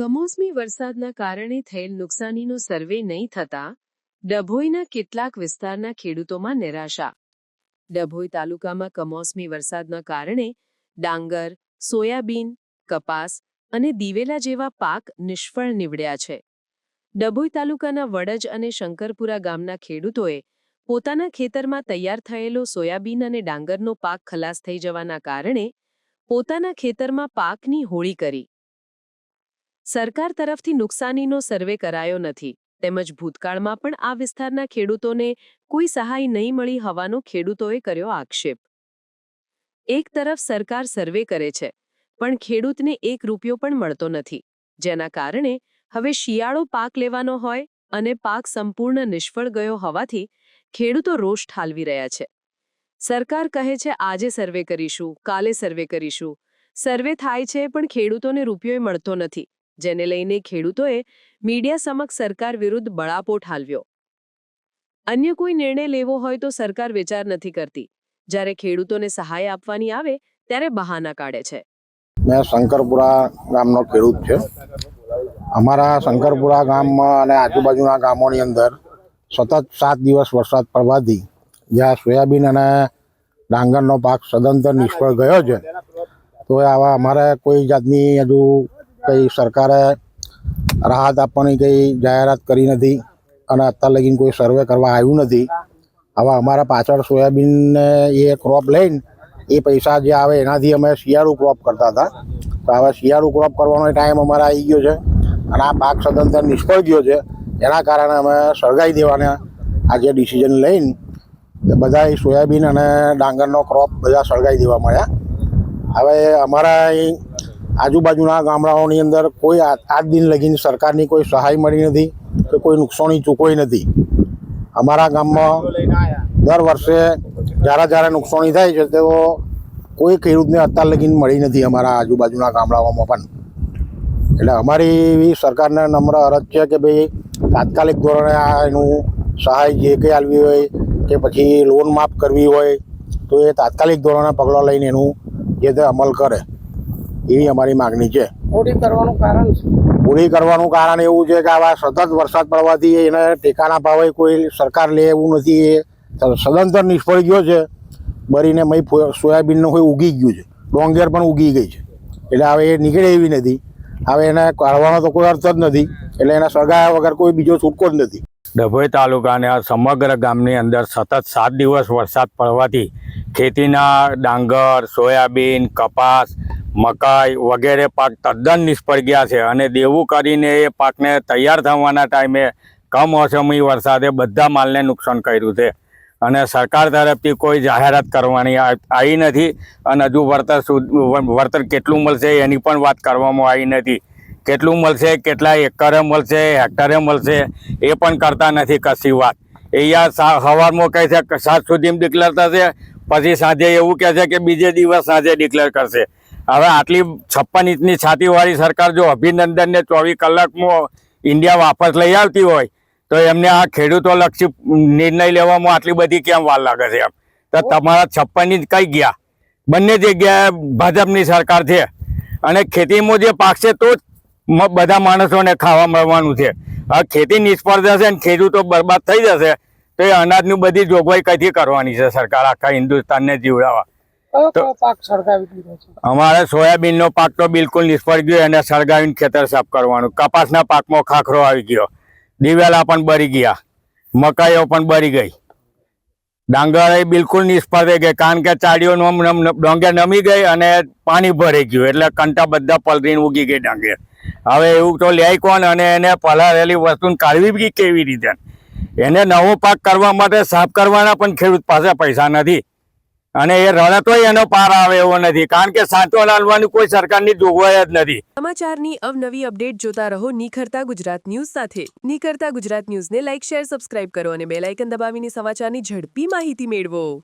કમોસમી વરસાદના કારણે થયેલ નુકસાનીનો સર્વે નહીં થતા, ડભોઈના કેટલાક વિસ્તારના ખેડૂતોમાં નિરાશા. ડભોઈ તાલુકામાં કમોસમી વરસાદના કારણે ડાંગર, સોયાબીન, કપાસ અને દિવેલા જેવા પાક નિષ્ફળ નીવડ્યા છે. ડભોઈ તાલુકાના વડજ અને શંકરપુરા ગામના ખેડૂતોએ પોતાના ખેતરમાં તૈયાર થયેલો સોયાબીન અને ડાંગરનો પાક ખલાસ થઈ જવાના કારણે પોતાના ખેતરમાં પાકની હોળી કરી. સરકાર તરફથી નુકસાનીનો સર્વે કરાયો નથી. તેમજ ભૂતકાળમાં પણ આ વિસ્તારના ખેડૂતોને કોઈ સહાય નહીં મળી હોવાનો ખેડૂતોએ કર્યો આક્ષેપ. એક તરફ સરકાર સર્વે કરે છે, પણ ખેડૂતને એક રૂપિયો પણ મળતો નથી. જેના કારણે હવે શિયાળો પાક લેવાનો હોય અને પાક સંપૂર્ણ નિષ્ફળ ગયો હોવાથી ખેડૂતો રોષ ઠાલવી રહ્યા છે. સરકાર કહે છે, આજે સર્વે કરીશું, કાલે સર્વે કરીશું. સર્વે થાય છે, પણ ખેડૂતોને રૂપિયોય મળતો નથી. જેને લઈને ખેડૂતોએ મીડિયા સમક્ષ સરકાર વિરુદ્ધ બળાપો ઠાલવ્યો અન્ય કોઈ નિર્ણય લેવો હોય તો સરકાર વિચાર નથી કરતી. જ્યારે ખેડૂતોને સહાય આપવાની આવે, ત્યારે બહાના કાઢે છે. મેં શંકરપુરા ગામનો ખેડૂત છે. અમારા શંકરપુરા ગામમાં અને આજુબાજુના ગામોની અંદર સતત સાત દિવસ વરસાદ પડવાથી જ્યાં સોયાબીન અને ડાંગરનો પાક સદંતર નિષ્ફળ ગયો છે, તો આવા અમારે કોઈ જાતની હજુ કંઈ સરકારે રાહત આપવાની કંઈ જાહેરાત કરી નથી અને અત્યાર લગીને કોઈ સર્વે કરવા આવ્યું નથી. હવે અમારા પાછળ સોયાબીનને એ ક્રોપ લઈને એ પૈસા જે આવે એનાથી અમે શિયાળુ ક્રોપ કરતા હતા. તો હવે શિયાળુ ક્રોપ કરવાનો ટાઈમ અમારે આવી ગયો છે અને આ પાક સદંતર નિષ્ફળ ગયો છે. એના કારણે અમે સળગાવી દેવાના આજે ડિસિઝન લઈને બધા સોયાબીન અને ડાંગરનો ક્રોપ બધા સળગાવી દેવા મળ્યા. હવે અમારા અહીં આજુબાજુના ગામડાઓની અંદર કોઈ આજ દિન લગીને સરકારની કોઈ સહાય મળી નથી કે કોઈ નુકસાની ચૂકવાઈ નથી. અમારા ગામમાં દર વર્ષે જ્યારે જ્યારે નુકસાની થાય છે તો કોઈ ખેડૂતને અત્યાર લગીને મળી નથી અમારા આજુબાજુના ગામડાઓમાં પણ. એટલે અમારી એવી સરકારને નમ્ર અરજ છે કે ભાઈ તાત્કાલિક ધોરણે આ એનું સહાય જે કંઈ આપવી હોય કે પછી લોન માફ કરવી હોય તો એ તાત્કાલિક ધોરણે પગલાં લઈને એનું જે તે અમલ કરે. એવી અમારી માગણી છે. પૂરી કરવાનું કારણ પૂરી કરવાનું કારણ એવું છે કે આવા સતત વરસાદ પડવાથી એને ટેકાના ભાવે કોઈ સરકાર લે એવું નથી. એ સદંતર નિષ્ફળ ગયો છે. બરીને મય સોયાબીનનું કોઈ ઉગી ગયું છે. ડોંગેર પણ ઉગી ગઈ છે. એટલે હવે એ નીકળે એવી નથી. હવે એને કાઢવાનો તો કોઈ અર્થ જ નથી. એટલે એના સળગાયા વગર કોઈ બીજો છૂટકો જ નથી. ડભોઈ તાલુકાને સમગ્ર ગામની અંદર સતત સાત દિવસ વરસાદ પડવાથી ખેતીના ડાંગર સોયાબીન કપાસ મકાઈ વગેરે પાક તદ્દન નિષ્ફળ ગયા છે અને દેવું કરીને એ પાકને તૈયાર થવાના ટાઈમે કમોસમી વરસાદે બધા માલને નુકસાન કર્યું છે. અને સરકાર તરફથી કોઈ જાહેરાત કરવાની આવી નથી અને હજુ વળતર વળતર કેટલું મળશે એની પણ વાત કરવામાં આવી નથી. કેટલું મળશે, કેટલા એકરે મળશે, હેક્ટરે મળશે, એ પણ કરતા નથી કશી વાત. એ યા સા- સવારમાં કહે છે સાત સુધીમાં ડિક્લેર થશે, પછી સાંજે એવું કહે છે કે બીજે દિવસ સાંજે ડિક્લેર કરશે. હવે આટલી છપ્પન ઇંચની છાતીવાળી સરકાર જો અભિનંદનને ચોવીસ કલાકમાં ઇન્ડિયા વાપસ લઈ આવતી હોય, તો એમને આ ખેડૂતો લક્ષી નિર્ણય લેવામાં આટલી બધી કેમ વાર લાગે છે એમ? તો તમારા છપ્પન ઇંચ કઈ ગયા? બંને જગ્યાએ ભાજપની સરકાર છે. અને ખેતીમાં જે પાકશે તો જ બધા માણસોને ખાવા મળવાનું છે. આ ખેતી નિષ્ફળ જશે ને ખેડૂતો બરબાદ થઈ જશે, તો એ અનાજની બધી જોગવાઈ કઈથી કરવાની છે સરકાર આખા હિન્દુસ્તાનને જીવડાવવા? કયો તો- નો પાક અમારે તો બિલકુલ નિષ્ફળ ગયો એને સળગાવીને ખેતર સાફ કરવાનું. કપાસના પાકમાં ખાખરો આવી ગયો. દિવેલા પણ બળી ગયા. મકાઈઓ પણ બળી ગઈ. ડાંગર એ બિલકુલ નિષ્ફળ થઈ ગઈ કારણ કે ચાડીઓ ડોંગે નમ- ગઈ અને પાણી ભરાઈ ગયું એટલે કંટા બધા પલરીને ઉગી ગઈ ડાંગર હવે એવું તો લે કોણ અને એને પલાળેલી વસ્તુ કાઢવી કેવી રીતે? એને નવો પાક કરવા માટે સાફ કરવાના પણ ખેડૂત પાસે પૈસા નથી. અને એ રડતોય એનો પાર આવે એવો નથી. કારણ કે સાચો લાલવાની કોઈ સરકારની જોગવાઈ જ નથી. સમાચારની અવનવી અપડેટ જોતા રહો નિખરતા ગુજરાત ન્યૂઝ સાથે. નિખરતા ગુજરાત ન્યૂઝને લાઇક શેર, સબસ્ક્રાઇબ કરો અને બેલ આઇકન દબાવીને સમાચારની ઝડપી માહિતી મેળવો.